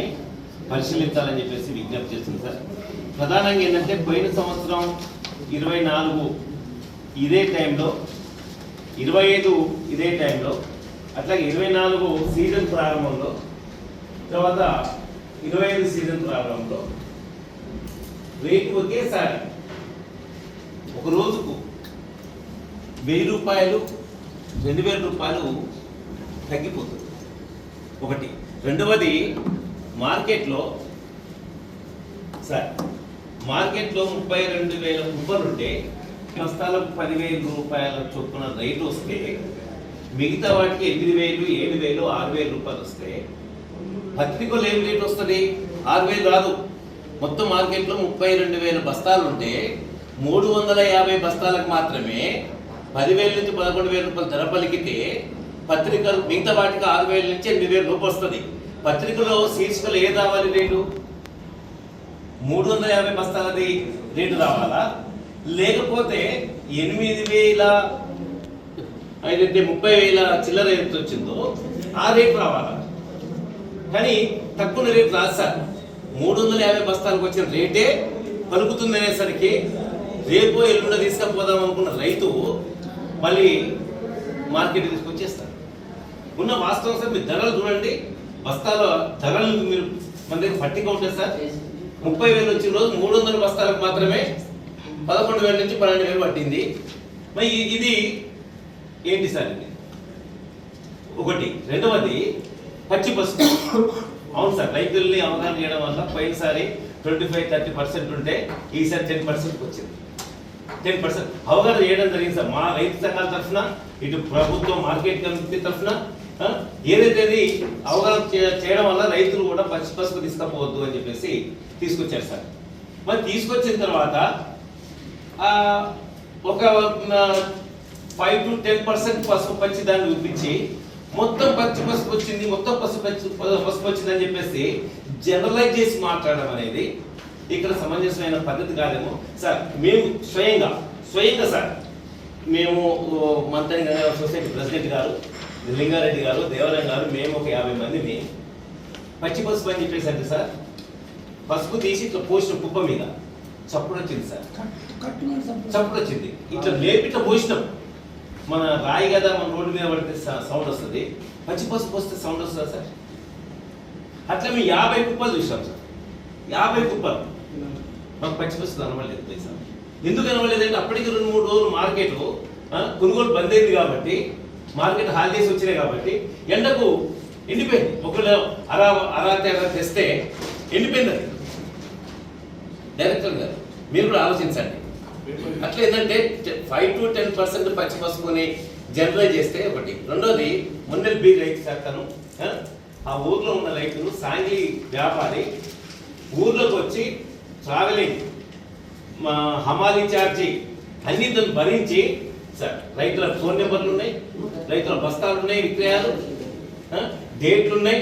గమనించాలని చెప్పేసి విజ్ఞప్తి చేస్తుంది సార్. ప్రధానంగా ఏంటంటే పోయిన సంవత్సరం ఇరవై నాలుగు ఇదే టైంలో ఇరవై ఐదు ఇదే టైంలో అట్లాగే ఇరవై నాలుగు సీజన్ ప్రారంభంలో తర్వాత ఇరవై ఐదు సీజన్ ప్రారంభంలో రేటు ఒకేసారి ఒక రోజుకు వెయ్యి రూపాయలు రెండు వేల రూపాయలు తగ్గిపోతుంది. ఒకటి. రెండవది మార్కెట్లో సార్ మార్కెట్లో ముప్పై రెండు వేల రూపాయలు బస్తాలకు పదివేల రూపాయల చొప్పున రేటు వస్తే మిగతా వాటికి ఎనిమిది వేలు ఏడు వేలు ఆరు వేలు రూపాయలు వస్తే పత్రికలు ఏం రేటు వస్తుంది? ఆరు వేలు రాదు మొత్తం మార్కెట్లో ముప్పై రెండు వేల బస్తాలు ఉంటే మూడు వందల యాభై బస్తాలకు మాత్రమే పదివేల నుంచి పదకొండు వేల రూపాయలు ధర పలికితే పత్రికలు మిగతా వాటికి ఆరు వేల నుంచి ఎనిమిది వేల రూపాయలు వస్తుంది. పత్రికలో శీర్షికలు ఏ రావాలి రేటు? మూడు వందల యాభై బస్తాలది రేటు రావాలా? లేకపోతే ఎనిమిది వేల ఏదైతే ముప్పై వేల చిల్లర ఎంత వచ్చిందో ఆ రేటు రావాలా? కానీ తక్కువ రేటు రాదు సార్ మూడు వందల యాభై బస్తాలకు వచ్చిన రేటే పలుకుతుంది అనేసరికి రేపు ఎల్లుండ తీసుకపోదాం అనుకున్న రైతు మళ్ళీ మార్కెట్ తీసుకొచ్చేస్తారు. ఉన్న వాస్తవం సార్ మీ ధరలు చూడండి. బస్తాల ధరలు మీరు మన దగ్గర పట్టిక ఉంటుంది సార్. ముప్పై వేలు వచ్చిన రోజు మూడు వందల బస్తాలకు మాత్రమే పదకొండు వేల నుంచి పన్నెండు వేలు పట్టింది. మరి ఇది ఏంటి సార్ ఇది? ఒకటి. రెండవది పచ్చి పసుపు. అవును సార్ రైతుల్ని అవగాహన చేయడం వల్ల పోయినసారి ట్వంటీ ఫైవ్ థర్టీ పర్సెంట్ ఉంటే ఈసారి టెన్ పర్సెంట్ వచ్చింది. టెన్ పర్సెంట్ అవగాహన చేయడం జరిగింది సార్ మా రైతు సంఘాల తరఫున ఇటు ప్రభుత్వం మార్కెట్ కమిటీ తరఫున ఏదైతే అవగాహన చేయడం వల్ల రైతులు కూడా పచ్చి పసుపు తీసుకపోవద్దు అని చెప్పేసి తీసుకొచ్చారు సార్. మరి తీసుకొచ్చిన తర్వాత ఆ, ఒక ఫైవ్ టు టెన్ పర్సెంట్ పసుపు పచ్చి దాన్ని చూపించి మొత్తం పచ్చి పసుపు వచ్చింది మొత్తం పసుపు పసుపు వచ్చింది అని చెప్పేసి జనరలైజ్ చేసి మాట్లాడడం అనేది ఇక్కడ సమంజసమైన పద్ధతి కాదేమో. సార్ మేము స్వయంగా స్వయంగా సార్ మేము మంత్రి సొసైటీ ప్రెసిడెంట్ గారు లింగారెడ్డి గారు దేవరం గారు మేము ఒక యాభై మందిని పచ్చి పసుపు అని చెప్పేసి సార్ పసుపు తీసి ఇట్లా పోసిన కుప్ప మీద చప్పుడు వచ్చింది సార్. చప్పుడు వచ్చింది ఇట్లా లేపి ఇట్లా పోసినాం. మన రాయి కదా మన రోడ్డు మీద పడితే స- సౌండ్ వస్తుంది. పచ్చి పసుపు వస్తే సౌండ్ వస్తుందా సార్? అట్లా మేము యాభై కుప్పలు చూసాం సార్. యాభై కుప్పలు. నాకు పచ్చి పసుపు కనబడలేదు పైసా. ఎందుకు కనబడలేదు అంటే అప్పటికి రెండు మూడు రోజులు మార్కెట్ కొనుగోలు బంద్ అయింది కాబట్టి మార్కెట్ హాలిడేస్ వచ్చినాయి కాబట్టి ఎండకు ఎండిపోయింది. ఒకళ్ళు అరా అరా తెర తెస్తే ఎండిపోయింది అది. డైరెక్టర్ గారు మీరు కూడా ఆలోచించండి. అట్లా ఏంటంటే ఫైవ్ టు టెన్ పర్సెంట్ పచ్చి పసుపుని జనరలైజ్ చేస్తే ఒకటి. రెండోది మున్నెల్ బీ రైతు శాఖను ఆ, ఊర్లో ఉన్న రైతులు సాంఘీ వ్యాపారి ఊర్లోకి వచ్చి ట్రావెలింగ్ మా హమాలీ ఛార్జీ అన్ని దాన్ని భరించి సార్ రైతుల ఫోన్ నెంబర్లు ఉన్నాయి రైతుల బస్తాలు ఉన్నాయి విక్రయాలు ఆ, డేట్లు ఉన్నాయి.